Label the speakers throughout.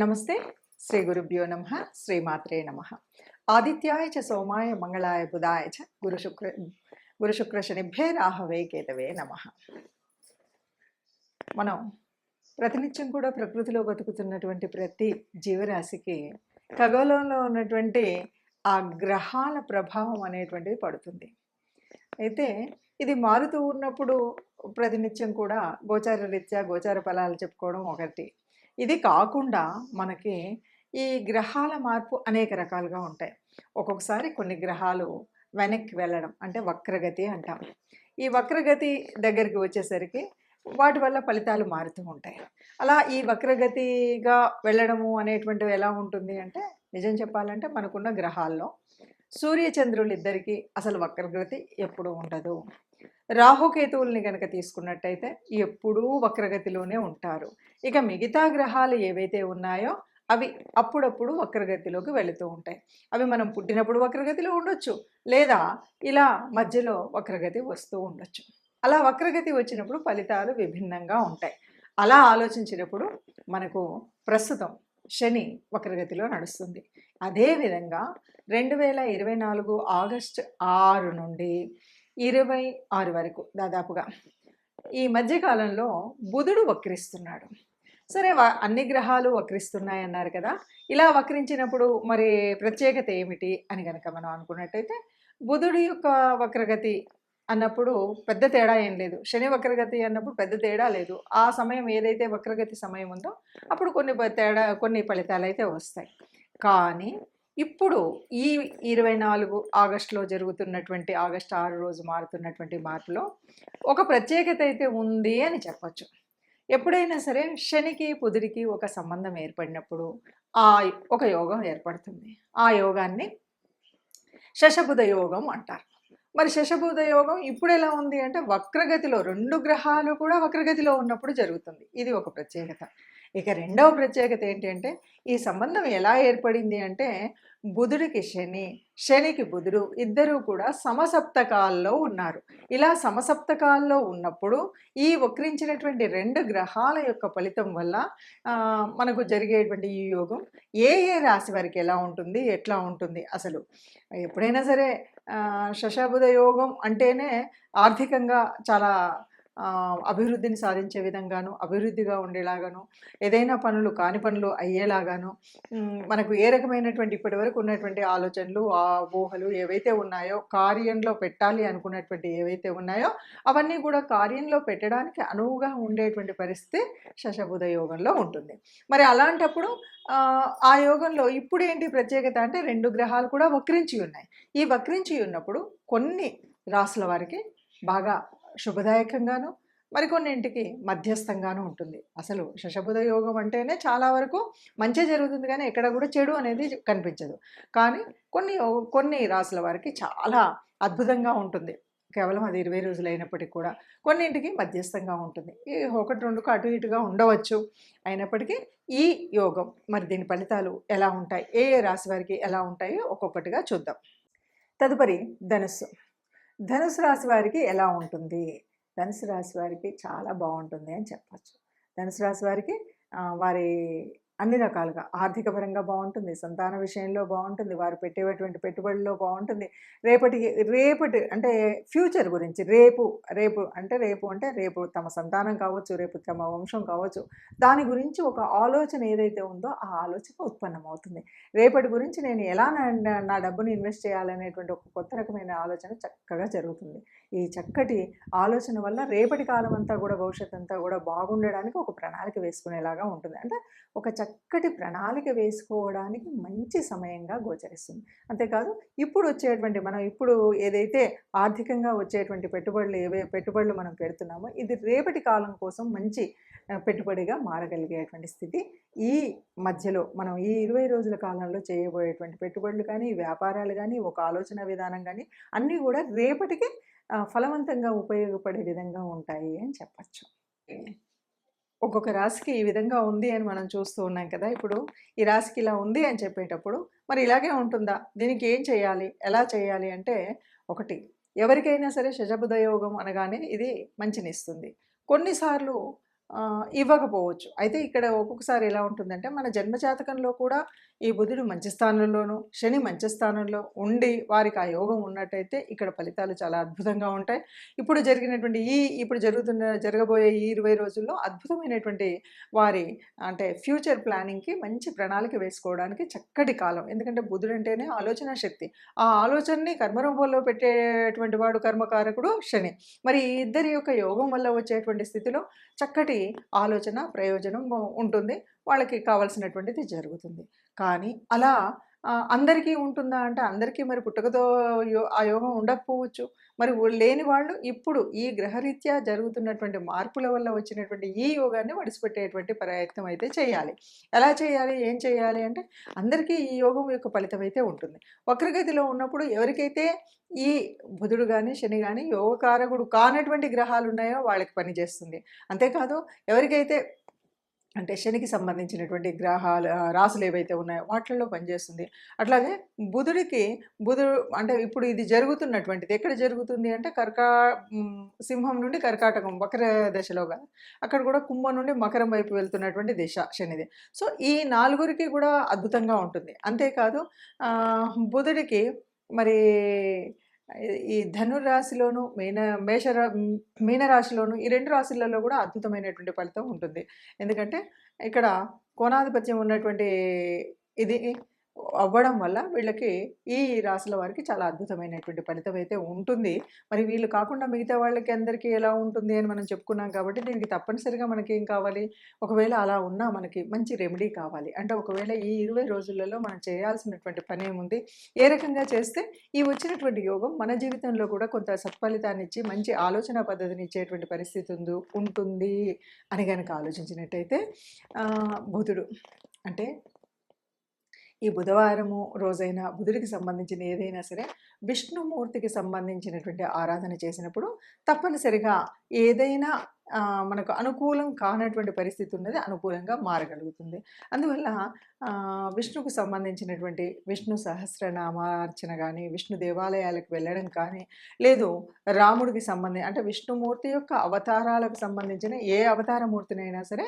Speaker 1: నమస్తే. శ్రీ గురుభ్యో నమ. శ్రీమాత్రే నమ. ఆదిత్యాయ చ సోమాయ మంగళాయ బుధాయ చ గురు శుక్ర గురు శుక్ర శనిభ్యే రాహవే కేతవే నమ. మనం ప్రతినిత్యం కూడా ప్రకృతిలో బతుకుతున్నటువంటి ప్రతి జీవరాశికి ఖగోళంలో ఉన్నటువంటి ఆ గ్రహాల ప్రభావం అనేటువంటిది పడుతుంది. అయితే ఇది మారుతూ ఉన్నప్పుడు ప్రతినిత్యం కూడా గోచార రీత్యా గోచార ఫలాలు చెప్పుకోవడం ఒకటి. ఇది కాకుండా మనకి ఈ గ్రహాల మార్పు అనేక రకాలుగా ఉంటాయి. ఒక్కొక్కసారి కొన్ని గ్రహాలు వెనక్కి వెళ్ళడం అంటే వక్రగతి అంటాం. ఈ వక్రగతి దగ్గరికి వచ్చేసరికి వాటి వల్ల ఫలితాలు మారుతూ ఉంటాయి. అలా ఈ వక్రగతిగా వెళ్ళడము అనేటువంటివి ఎలా ఉంటుంది అంటే నిజం చెప్పాలంటే మనకున్న గ్రహాల్లో సూర్యచంద్రులు ఇద్దరికీ అసలు వక్రగతి ఎప్పుడూ ఉండదు. రాహుకేతువుల్ని కనుక తీసుకున్నట్టయితే ఎప్పుడూ వక్రగతిలోనే ఉంటారు. ఇక మిగతా గ్రహాలు ఏవైతే ఉన్నాయో అవి అప్పుడప్పుడు వక్రగతిలోకి వెళుతూ ఉంటాయి. అవి మనం పుట్టినప్పుడు వక్రగతిలో ఉండొచ్చు లేదా ఇలా మధ్యలో వక్రగతి వస్తూ ఉండొచ్చు. అలా వక్రగతి వచ్చినప్పుడు ఫలితాలు విభిన్నంగా ఉంటాయి. అలా ఆలోచించినప్పుడు మనకు ప్రస్తుతం శని వక్రగతిలో నడుస్తుంది. అదేవిధంగా రెండు వేల ఇరవై నాలుగు ఆగస్టు ఆరు నుండి ఇరవై ఆరు వరకు దాదాపుగా. ఈ మధ్యకాలంలో బుధుడు వక్రిస్తున్నాడు. సరే అన్ని గ్రహాలు వక్రిస్తున్నాయి అన్నారు కదా. ఇలా వక్రించినప్పుడు మరి ప్రత్యేకత ఏమిటి అని కనుక మనం అనుకున్నట్టయితే బుధుడి యొక్క వక్రగతి అన్నప్పుడు పెద్ద తేడా ఏం లేదు. శని వక్రగతి అన్నప్పుడు పెద్ద తేడా లేదు. ఆ సమయం ఏదైతే వక్రగతి సమయం ఉందో అప్పుడు కొన్ని తేడా కొన్ని ఫలితాలు అయితే వస్తాయి. కానీ ఇప్పుడు ఈ ఇరవై నాలుగు ఆగస్టులో జరుగుతున్నటువంటి ఆగస్టు ఆరు రోజు మారుతున్నటువంటి మార్పులో ఒక ప్రత్యేకత అయితే ఉంది అని చెప్పచ్చు. ఎప్పుడైనా సరే శనికి పుదిరికి ఒక సంబంధం ఏర్పడినప్పుడు ఆ ఒక యోగం ఏర్పడుతుంది. ఆ యోగాన్ని శశబుధ యోగం అంటారు. మరి శశబుధ యోగం ఇప్పుడు ఎలా ఉంది అంటే వక్రగతిలో రెండు గ్రహాలు కూడా వక్రగతిలో ఉన్నప్పుడు జరుగుతుంది. ఇది ఒక ప్రత్యేకత. ఇక రెండవ ప్రత్యేకత ఏంటంటే ఈ సంబంధం ఎలా ఏర్పడింది అంటే బుధుడికి శని శనికి బుధుడు ఇద్దరూ కూడా సమసప్తకాల్లో ఉన్నారు. ఇలా సమసప్తకాల్లో ఉన్నప్పుడు ఈ వక్రించినటువంటి రెండు గ్రహాల యొక్క ఫలితం వల్ల మనకు జరిగేటువంటి ఈ యోగం ఏ ఏ రాశి వారికి ఎలా ఉంటుంది ఎట్లా ఉంటుంది అసలు ఎప్పుడైనా సరే ఆ, శశాబుధ యోగం అంటేనే ఆర్థికంగా చాలా అభివృద్ధిని సాధించే విధంగాను అభివృద్ధిగా ఉండేలాగాను ఏదైనా పనులు కాని పనులు అయ్యేలాగాను మనకు ఏ రకమైనటువంటి ఇప్పటి వరకు ఉన్నటువంటి ఆలోచనలు ఆ ఊహలు ఏవైతే ఉన్నాయో కార్యంలో పెట్టాలి అనుకున్నటువంటి ఏవైతే ఉన్నాయో అవన్నీ కూడా కార్యంలో పెట్టడానికి అనువుగా ఉండేటువంటి పరిస్థితి శశబుధ యోగంలో ఉంటుంది. మరి అలాంటప్పుడు ఆ యోగంలో ఇప్పుడు ఏంటి ప్రత్యేకత అంటే రెండు గ్రహాలు కూడా వక్రించి ఉన్నాయి. ఈ వక్రించి ఉన్నప్పుడు కొన్ని రాసుల వారికి బాగా శుభదాయకంగాను మరికొన్నింటికి మధ్యస్థంగాను ఉంటుంది. అసలు శశబుధ యోగం అంటేనే చాలా వరకు మంచి జరుగుతుంది కానీ ఎక్కడ కూడా చెడు అనేది కనిపించదు. కానీ కొన్ని కొన్ని రాసుల వారికి చాలా అద్భుతంగా ఉంటుంది. కేవలం అది ఇరవై రోజులు అయినప్పటికీ కూడా కొన్నింటికి మధ్యస్థంగా ఉంటుంది. ఈ ఒకటి రెండుకు అటు ఇటుగా ఉండవచ్చు. అయినప్పటికీ ఈ యోగం మరి దీని ఫలితాలు ఎలా ఉంటాయి? ఏ ఏ రాశి వారికి ఎలా ఉంటాయో ఒక్కొక్కటిగా చూద్దాం. తదుపరి ధనుస్సు. ధనుసు రాశి వారికి ఎలా ఉంటుంది? ధనుసు రాశి వారికి చాలా బాగుంటుంది అని చెప్పచ్చు. ధనుసు రాశి వారికి వారి అన్ని రకాలుగా. ఆర్థిక పరంగా బాగుంటుంది సంతాన విషయంలో బాగుంటుంది వారు పెట్టేటువంటి పెట్టుబడుల్లో బాగుంటుంది. రేపటి రేపటి అంటే ఫ్యూచర్ గురించి రేపు రేపు అంటే రేపు అంటే రేపు తమ సంతానం కావచ్చు రేపు తమ వంశం కావచ్చు దాని గురించి ఒక ఆలోచన ఏదైతే ఉందో ఆ ఆలోచన ఉత్పన్నమవుతుంది. రేపటి గురించి నేను ఎలా నా నా- నా డబ్బుని ఇన్వెస్ట్ చేయాలనేటువంటి ఒక కొత్త రకమైన ఆలోచన చక్కగా జరుగుతుంది. ఈ చక్కటి ఆలోచన వల్ల రేపటి కాలం అంతా కూడా భవిష్యత్ అంతా కూడా బాగుండడానికి ఒక ప్రణాళిక వేసుకునేలాగా ఉంటుంది. అంటే ఒక చక్కటి ప్రణాళిక వేసుకోవడానికి మంచి సమయంగా గోచరిస్తుంది. అంతేకాదు ఇప్పుడు వచ్చేటువంటి మనం ఇప్పుడు ఏదైతే ఆర్థికంగా వచ్చేటువంటి పెట్టుబడులు ఏవే పెట్టుబడులు మనం పెడుతున్నామో ఇది రేపటి కాలం కోసం మంచి పెట్టుబడిగా మారగలిగేటువంటి స్థితి. ఈ మధ్యలో మనం ఈ ఇరవై రోజుల కాలంలో చేయబోయేటువంటి పెట్టుబడులు కానీ వ్యాపారాలు కానీ ఒక ఆలోచన విధానం కానీ అన్నీ కూడా రేపటికి ఫలవంతంగా ఉపయోగపడే విధంగా ఉంటాయి అని చెప్పచ్చు. ఒక్కొక్క రాశికి ఈ విధంగా ఉంది అని మనం చూస్తూ ఉన్నాం కదా. ఇప్పుడు ఈ రాశికి ఇలా ఉంది అని చెప్పేటప్పుడు మరి ఇలాగే ఉంటుందా? దీనికి ఏం చేయాలి? ఎలా చేయాలి అంటే ఒకటి ఎవరికైనా సరే శశబుధయోగం అనగానే ఇది మంచినిస్తుంది. కొన్నిసార్లు ఇవ్వకపోవచ్చు. అయితే ఇక్కడ ఒక్కొక్కసారి ఎలా ఉంటుందంటే, మన జన్మజాతకంలో కూడా ఈ బుధుడు మంచి స్థానంలోనూ శని మంచి స్థానంలో ఉండి, వారికి ఆ యోగం ఉన్నట్టయితే ఇక్కడ ఫలితాలు చాలా అద్భుతంగా ఉంటాయి. ఇప్పుడు జరిగినటువంటి ఈ ఇప్పుడు జరుగుతున్న జరగబోయే ఈ 20 రోజుల్లో అద్భుతమైనటువంటి వారి అంటే ఫ్యూచర్ ప్లానింగ్‌కి మంచి ప్రణాళిక వేసుకోవడానికి చక్కటి కాలం. ఎందుకంటే బుధుడు అంటేనే ఆలోచన శక్తి. ఆ ఆలోచనని కర్మరూపంలో పెట్టేటువంటి వాడు కర్మకారకుడు శని. మరి ఈ ఇద్దరి యొక్క యోగం వల్ల వచ్చేటువంటి స్థితిలో చక్కటి ఆలోచన, ప్రయోజనం ఉంటుంది. వాళ్ళకి కావాల్సినటువంటిది జరుగుతుంది. కానీ అలా అందరికీ ఉంటుందా అంటే అందరికీ మరి పుట్టుకతో యో ఆ యోగం ఉండకపోవచ్చు. మరి లేని వాళ్ళు ఇప్పుడు ఈ గ్రహరీత్యా జరుగుతున్నటువంటి మార్పుల వల్ల వచ్చినటువంటి ఈ యోగాన్ని వడిసిపెట్టేటువంటి ప్రయత్నం అయితే చేయాలి. ఎలా చేయాలి? ఏం చేయాలి అంటే అందరికీ ఈ యోగం యొక్క ఫలితం అయితే ఉంటుంది. వక్రగతిలో ఉన్నప్పుడు ఎవరికైతే ఈ బుధుడు కానీ శని కానీ యోగకారకుడు కానటువంటి గ్రహాలు ఉన్నాయో వాళ్ళకి పనిచేస్తుంది. అంతేకాదు ఎవరికైతే అంటే శనికి సంబంధించినటువంటి గ్రహాలు రాసులు ఏవైతే ఉన్నాయో వాటిల్లో పనిచేస్తుంది. అట్లాగే బుధుడికి బుధుడు అంటే ఇప్పుడు ఇది జరుగుతున్నటువంటిది ఎక్కడ జరుగుతుంది అంటే కర్కా సింహం నుండి కర్కాటకం వక్ర దశలోగా అక్కడ కూడా కుంభం నుండి మకరం వైపు వెళ్తున్నటువంటి దిశ శనిది. సో, ఈ నాలుగురికి కూడా అద్భుతంగా ఉంటుంది. అంతేకాదు బుధుడికి మరి ఈ ధనుర్రాశిలోను, మీన మేష రా మీనరాశిలోను ఈ రెండు రాశులలో కూడా అద్భుతమైనటువంటి ఫలితం ఉంటుంది. ఎందుకంటే ఇక్కడ కోణాధిపత్యం ఉన్నటువంటి ఇది అవ్వడం వల్ల వీళ్ళకి ఈ రాశుల వారికి చాలా అద్భుతమైనటువంటి ఫలితం అయితే ఉంటుంది. మరి వీళ్ళు కాకుండా మిగతా వాళ్ళకి అందరికీ ఎలా ఉంటుంది అని మనం చెప్పుకున్నాం కాబట్టి దీనికి తప్పనిసరిగా మనకేం కావాలి? ఒకవేళ అలా ఉన్నా మనకి మంచి రెమెడీ కావాలి. అంటే ఒకవేళ ఈ 20 రోజులలో మనం చేయాల్సినటువంటి పని ఏముంది ఏ రకంగా చేస్తే ఈ వచ్చినటువంటి యోగం మన జీవితంలో కూడా కొంత సత్ఫలితాన్ని ఇచ్చి మంచి ఆలోచన పద్ధతిని ఇచ్చేటువంటి పరిస్థితి ఉందు ఉంటుంది అని కనుక ఆలోచించినట్టయితే బుధుడు అంటే ఈ బుధవారము రోజైన బుధుడికి సంబంధించిన ఏదైనా సరే విష్ణుమూర్తికి సంబంధించినటువంటి ఆరాధన చేసినప్పుడు తప్పనిసరిగా ఏదైనా మనకు అనుకూలం కానటువంటి పరిస్థితి ఉన్నది అనుకూలంగా మారగలుగుతుంది. అందువల్ల విష్ణుకు సంబంధించినటువంటి విష్ణు సహస్రనామార్చన కానీ విష్ణు దేవాలయాలకు వెళ్ళడం కానీ, లేదు రాముడికి సంబంధించి అంటే విష్ణుమూర్తి యొక్క అవతారాలకు సంబంధించిన ఏ అవతారమూర్తినైనా సరే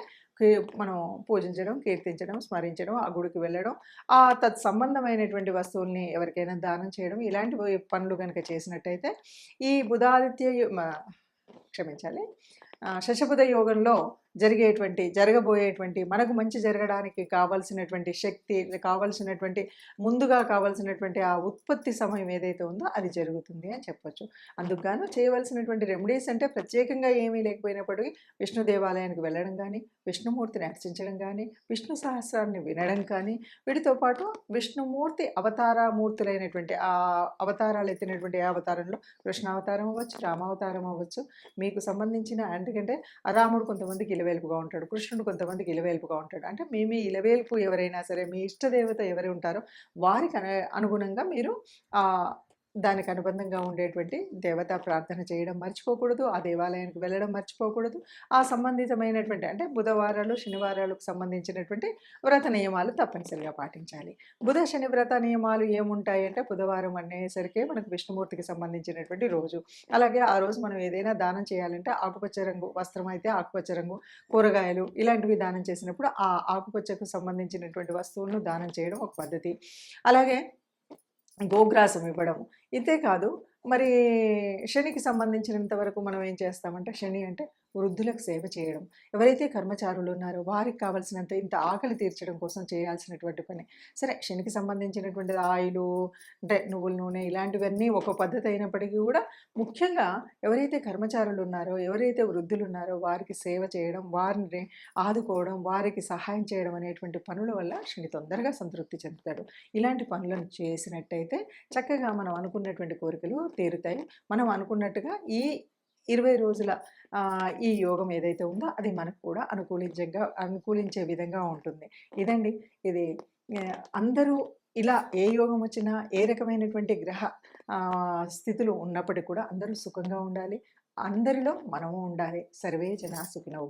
Speaker 1: మనం పూజించడం, కీర్తించడం, స్మరించడం, ఆ గుడికి వెళ్ళడం, ఆ తత్ సంబంధమైనటువంటి వస్తువుల్ని ఎవరికైనా దానం చేయడం ఇలాంటి పనులు కనుక చేసినట్టయితే ఈ బుధాదిత్య మ క్షమించాలి. ఆహ్, శశబుధ యోగంలో జరిగేటువంటి జరగబోయేటువంటి మనకు మంచి జరగడానికి కావాల్సినటువంటి శక్తి, కావాల్సినటువంటి ముందుగా కావాల్సినటువంటి ఆ ఉత్పత్తి సమయం ఏదైతే ఉందో అది జరుగుతుంది అని చెప్పొచ్చు. అందుకుగాను చేయవలసినటువంటి రెమెడీస్ అంటే ప్రత్యేకంగా ఏమీ లేకపోయినప్పటికీ విష్ణు దేవాలయానికి వెళ్ళడం కానీ విష్ణుమూర్తిని అర్చించడం కానీ విష్ణు సహస్రాన్ని వినడం కానీ, వీటితో పాటు విష్ణుమూర్తి అవతారమూర్తులైనటువంటి ఆ అవతారాలు ఎత్తినటువంటి ఏ అవతారంలో కృష్ణావతారం అవ్వచ్చు, రామావతారం అవ్వచ్చు, మీకు సంబంధించిన ఎందుకంటే రాముడు కొంతమందికి ఇలవేల్పుగా ఉంటాడు. కృష్ణుడు కొంతమందికి ఇలవేల్పుగా ఉంటాడు. అంటే మీ మీ ఇలవేల్పు ఎవరైనా సరే మీ ఇష్టదేవత ఎవరు ఉంటారో వారికి అనుగుణంగా మీరు దానికి అనుబంధంగా ఉండేటువంటి దేవతా ప్రార్థన చేయడం మర్చిపోకూడదు. ఆ దేవాలయానికి వెళ్ళడం మర్చిపోకూడదు. ఆ సంబంధితమైనటువంటి అంటే బుధవారాలు, శనివారాలకు సంబంధించినటువంటి వ్రత నియమాలు తప్పనిసరిగా పాటించాలి. బుధ, శని వ్రత నియమాలు ఏముంటాయి అంటే బుధవారం అనేసరికి మనకు విష్ణుమూర్తికి సంబంధించినటువంటి రోజు. అలాగే ఆ రోజు మనం ఏదైనా దానం చేయాలంటే ఆకుపచ్చ రంగు వస్త్రం అయితే ఆకుపచ్చ రంగు, కూరగాయలు ఇలాంటివి దానం చేసినప్పుడు ఆ ఆకుపచ్చకు సంబంధించినటువంటి వస్తువులను దానం చేయడం ఒక పద్ధతి. అలాగే గోగ్రాసం ఇవ్వడం. ఇంతేకాదు మరి శనికి సంబంధించినంత వరకు మనం ఏం చేస్తామంటే శని అంటే వృద్ధులకు సేవ చేయడం. ఎవరైతే కర్మచారులు ఉన్నారో వారికి కావాల్సినంత ఇంత ఆకలి తీర్చడం కోసం చేయాల్సినటువంటి పని. సరే శనికి సంబంధించినటువంటి ఆయిలు అంటే నువ్వుల నూనె ఇలాంటివన్నీ ఒక పద్ధతి అయినప్పటికీ కూడా ముఖ్యంగా ఎవరైతే కర్మచారులు ఉన్నారో, ఎవరైతే వృద్ధులు ఉన్నారో వారికి సేవ చేయడం, వారిని ఆదుకోవడం, వారికి సహాయం చేయడం అనేటువంటి పనుల వల్ల శని తొందరగా సంతృప్తి చెందుతాడు. ఇలాంటి పనులను చేసినట్టయితే చక్కగా మనం అనుకున్నటువంటి కోరికలు తీరుతాయి. మనం అనుకున్నట్టుగా ఈ 20 రోజుల ఈ యోగం ఏదైతే ఉందో అది మనకు కూడా అనుకూలించగా అనుకూలించే విధంగా ఉంటుంది. ఇదండి ఇది అందరూ ఇలా ఏ యోగం వచ్చినా ఏ రకమైనటువంటి గ్రహ స్థితులు ఉన్నప్పటికి కూడా అందరూ సుఖంగా ఉండాలి. అందరిలో మనము ఉండాలి. సర్వే జనా సుఖినో